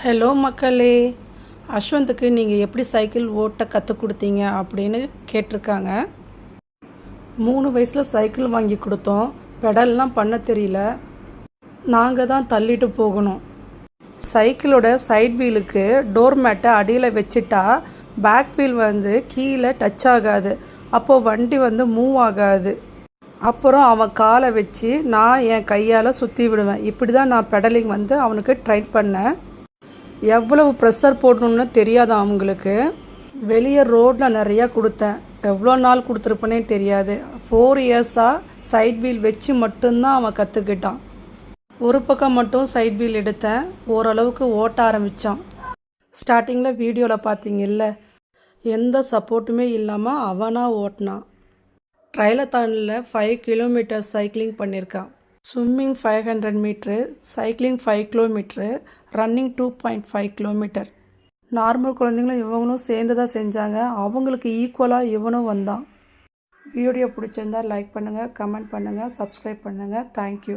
Hello மக்களே. அஸ்வந்துக்கு நீங்கள் எப்படி சைக்கிள் ஓட்ட கற்றுக் கொடுத்தீங்க அப்படின்னு கேட்டிருக்காங்க. மூணு வயசில் சைக்கிள் வாங்கி கொடுத்தோம். பெடல்லாம் பண்ண தெரியல. நாங்கள் தான் தள்ளிட்டு போகணும். சைக்கிளோட சைட் வீலுக்கு டோர் மேட்டை அடியில் வச்சுட்டா பேக் வீல் வந்து கீழே டச் ஆகாது. அப்போது வண்டி வந்து மூவ் ஆகாது. அப்புறம் அவன் காலை வச்சு நான் என் கையால் சுற்றி விடுவேன். இப்படி தான் நான் பெடலிங் வந்து அவனுக்கு ட்ரைன் பண்ணேன். எவ்வளவு ப்ரெஷர் போடணும்னு தெரியாது அவங்களுக்கு. வெளியே ரோட்டில் நிறையா கொடுத்தேன். எவ்வளோ நாள் கொடுத்துருப்பேனே தெரியாது. ஃபோர் இயர்ஸாக சைட் வீல் வச்சு மட்டும்தான் அவன் கற்றுக்கிட்டான் ஒரு பக்கம் மட்டும் சைட் வீல் எடுத்தேன். ஓரளவுக்கு ஓட்ட ஆரம்பித்தான் ஸ்டார்டிங்கில் வீடியோவில் பார்த்தீங்கல்ல எந்த சப்போர்ட்டுமே இல்லாமல் அவனாக ஓட்டினான். ட்ரைலத்தானில் ஃபைவ் கிலோமீட்டர் சைக்கிளிங் பண்ணியிருக்கான் swimming five hundred metre cycling five kilometre running two point five kilometre normal குழந்தைங்களும் இவங்களும் சேர்ந்து தான் செஞ்சாங்க. அவங்களுக்கு ஈக்குவலாக இவனும் வந்தான். வீடியோ பிடிச்சிருந்தா லைக் பண்ணுங்கள் கமெண்ட் பண்ணுங்கள் சப்ஸ்கிரைப் பண்ணுங்கள் தேங்க்யூ